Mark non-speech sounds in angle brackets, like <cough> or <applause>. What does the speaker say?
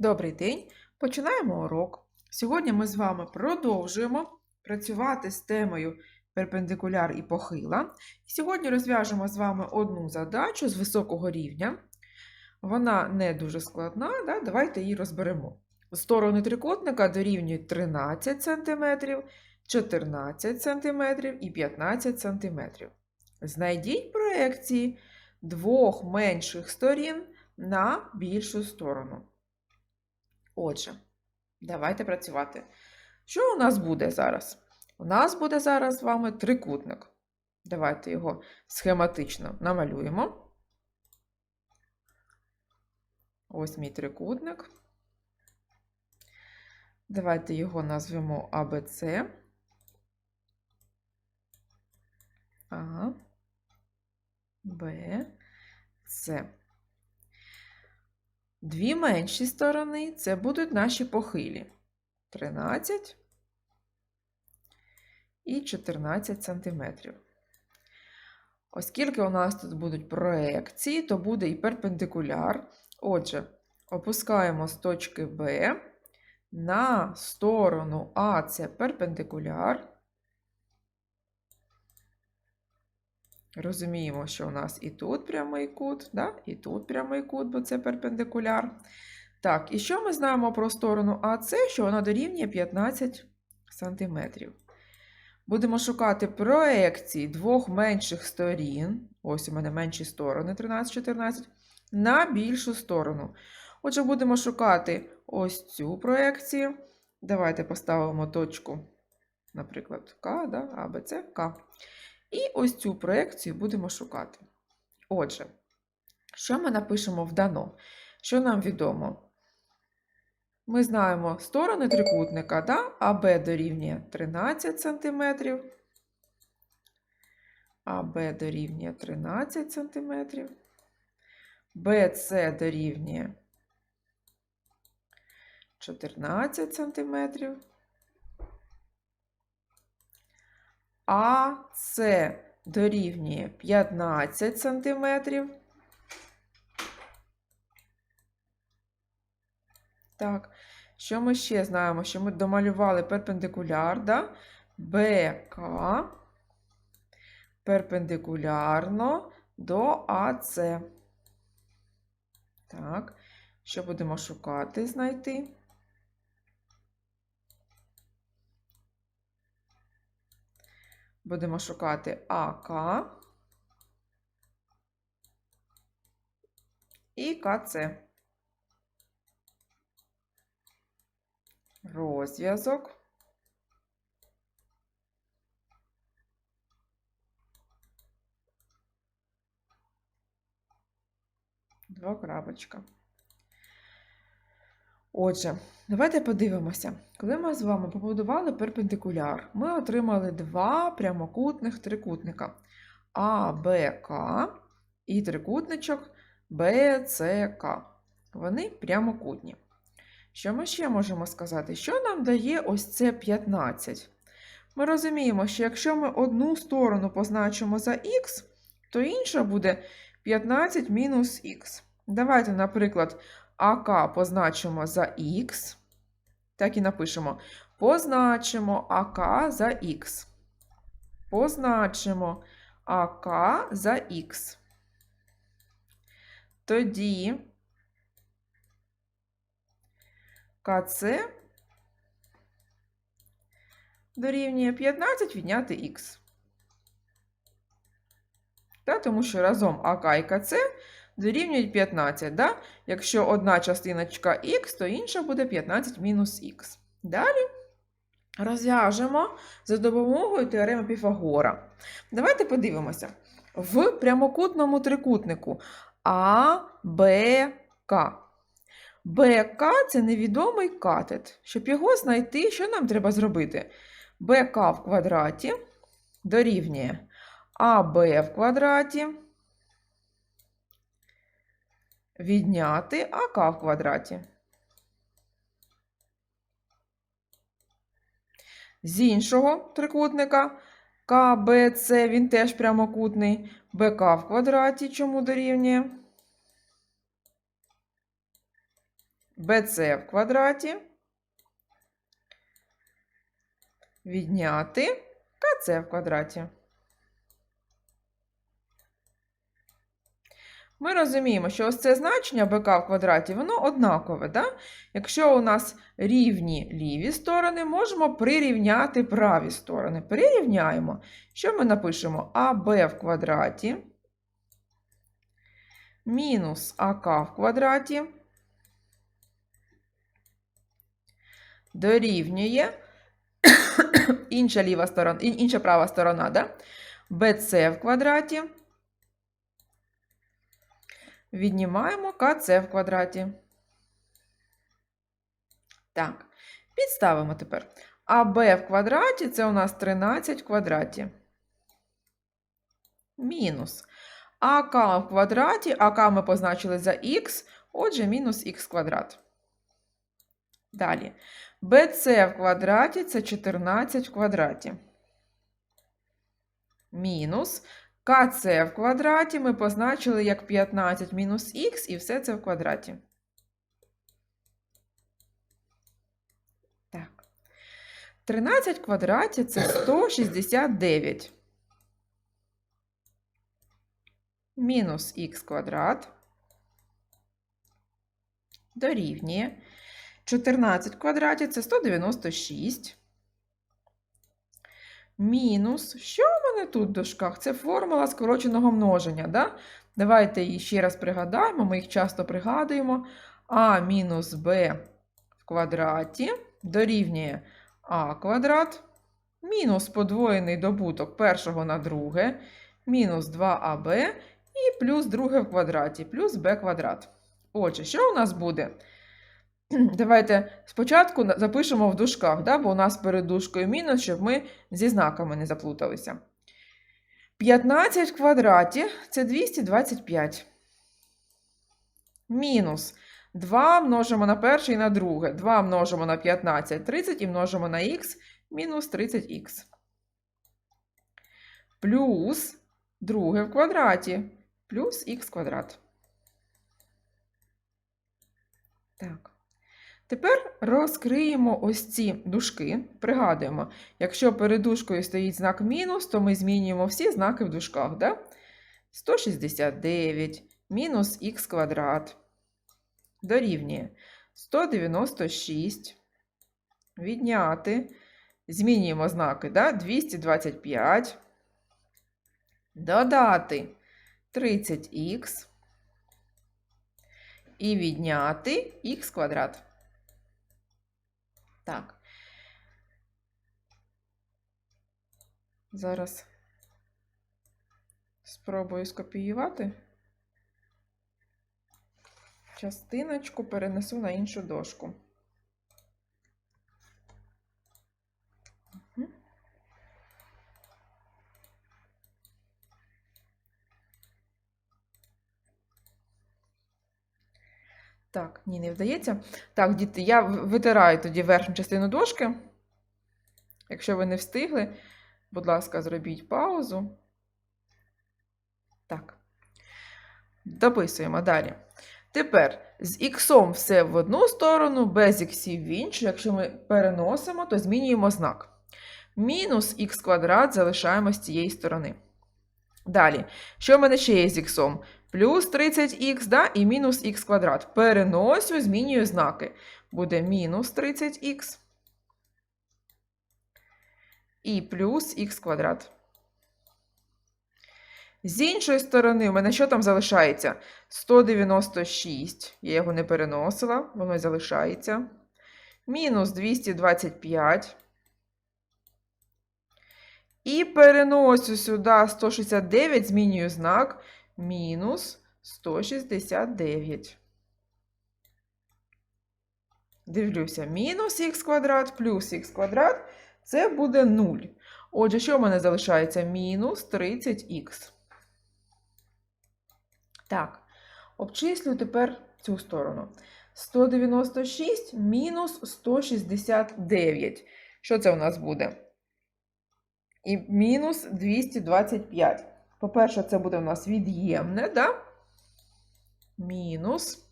Добрий день! Починаємо урок. Сьогодні ми з вами продовжуємо працювати з темою перпендикуляр і похила. Сьогодні розв'яжемо з вами одну задачу з високого рівня. Вона не дуже складна, да? давайте її розберемо. Сторони трикутника дорівнюють 13 см, 14 см і 15 см. Знайдіть проекції двох менших сторін на більшу сторону. Отже, давайте працювати. Що у нас буде зараз? У нас буде зараз з вами трикутник. Давайте його схематично намалюємо. Ось мій трикутник. Давайте його назвемо АБЦ. А, Б, С. Дві менші сторони це будуть наші похилі. 13 і 14 сантиметрів. Оскільки у нас тут будуть проекції, то буде і перпендикуляр. Отже, опускаємо з точки Б на сторону А це перпендикуляр. Розуміємо, що у нас і тут прямий кут, да? і тут прямий кут, бо це перпендикуляр. Так, і що ми знаємо про сторону АС, що вона дорівнює 15 см. Будемо шукати проекції двох менших сторін. Ось у мене менші сторони 13-14, на більшу сторону. Отже, будемо шукати ось цю проекцію. Давайте поставимо точку, наприклад, К, да? А, Б, К. І ось цю проекцію будемо шукати. Отже, що ми напишемо в дано? Що нам відомо? Ми знаємо сторони трикутника, да? АБ дорівнює 13 см, АБ дорівнює 13 см, БС дорівнює 14 см, АС дорівнює 15 см. Так, що ми ще знаємо? Що ми домалювали перпендикуляр, да? БК перпендикулярно до АС. Так, що будемо шукати, знайти? Будемо шукати АК і КЦ. Розв'язок. Двокрапочка. Отже, давайте подивимося. Коли ми з вами побудували перпендикуляр, ми отримали два прямокутних трикутника АБК і трикутничок БЦК. Вони прямокутні. Що ми ще можемо сказати? Що нам дає ось це 15? Ми розуміємо, що якщо ми одну сторону позначимо за х, то інша буде 15 мінус х. Давайте, наприклад, АК позначимо за х. Так і напишемо. Позначимо АК за х. Позначимо АК за х. Тоді КЦ дорівнює 15 відняти х. Тому що разом АК і КЦ дорівнюють 15. Да? Якщо одна частиночка х, то інша буде 15 мінус х. Далі розв'яжемо за допомогою теореми Піфагора. Давайте подивимося. В прямокутному трикутнику АБК. БК це невідомий катет. Щоб його знайти, що нам треба зробити? БК в квадраті дорівнює АБ в квадраті. Відняти АК в квадраті. З іншого трикутника КБЦ, він теж прямокутний. БК в квадраті чому дорівнює? BC в квадраті. Відняти КЦ в квадраті. Ми розуміємо, що ось це значення БК в квадраті, воно однакове. Да? Якщо у нас рівні ліві сторони, можемо прирівняти праві сторони. Прирівняємо. Що ми напишемо? АБ в квадраті мінус АК в квадраті дорівнює <coughs> інша ліва сторона, інша права сторона, да? BC в квадраті. Віднімаємо КЦ в квадраті. Так, підставимо тепер. АБ в квадраті це у нас 13 в квадраті. Мінус. АК в квадраті, АК ми позначили за х, отже, мінус х квадрат. Далі. BC в квадраті це 14 в квадраті. Мінус. КЦ в квадраті ми позначили як 15 мінус х, і все це в квадраті. Так. 13 в квадраті це 169. Мінус х квадрат дорівнює 14 в квадраті це 196. Мінус. Що мене тут в дужках? Це формула скороченого множення. Да? Давайте її ще раз пригадаємо, ми їх часто пригадуємо. А мінус Б в квадраті дорівнює А квадрат, мінус подвоєний добуток першого на друге, мінус 2АБ і плюс друге в квадраті, плюс b квадрат. Отже, що у нас буде? <clears throat> Давайте спочатку запишемо в дужках, да, бо у нас перед дужкою мінус, щоб ми зі знаками не заплуталися. 15 в квадраті це 225. Мінус 2 множимо на перше і на друге. 2 множимо на 15, 30 і множимо на х, мінус 30х. Плюс друге в квадраті, плюс х квадрат. Так. Тепер розкриємо ось ці дужки. Пригадуємо, якщо перед дужкою стоїть знак мінус, то ми змінюємо всі знаки в дужках. Да? 169 мінус х квадрат дорівнює 196. Відняти. Змінюємо знаки, да? 225. Додати 30х. І відняти х квадрат. Так. Зараз спробую скопіювати. Частиночку перенесу на іншу дошку. Так, ні, не вдається. Так, діти, я витираю тоді верхню частину дошки. Якщо ви не встигли, будь ласка, зробіть паузу. Так. Дописуємо далі. Тепер з іксом все в одну сторону, без іксів в іншу. Якщо ми переносимо, то змінюємо знак. Мінус х квадрат залишаємо з цієї сторони. Далі, що в мене ще є з іксом? Плюс 30х да, і мінус х квадрат. Переносю, змінюю знаки. Буде мінус 30х і плюс х квадрат. З іншої сторони, у мене що там залишається? 196. Я його не переносила, воно залишається. Мінус 225. І переносю сюди 169, змінюю знак мінус 169. Дивлюся, мінус х квадрат плюс х квадрат це буде 0. Отже, що в мене залишається? Мінус 30х. Так, обчислю тепер цю сторону. 196 мінус 169. Що це у нас буде? І мінус 225. По-перше, це буде у нас від'ємне, да? Мінус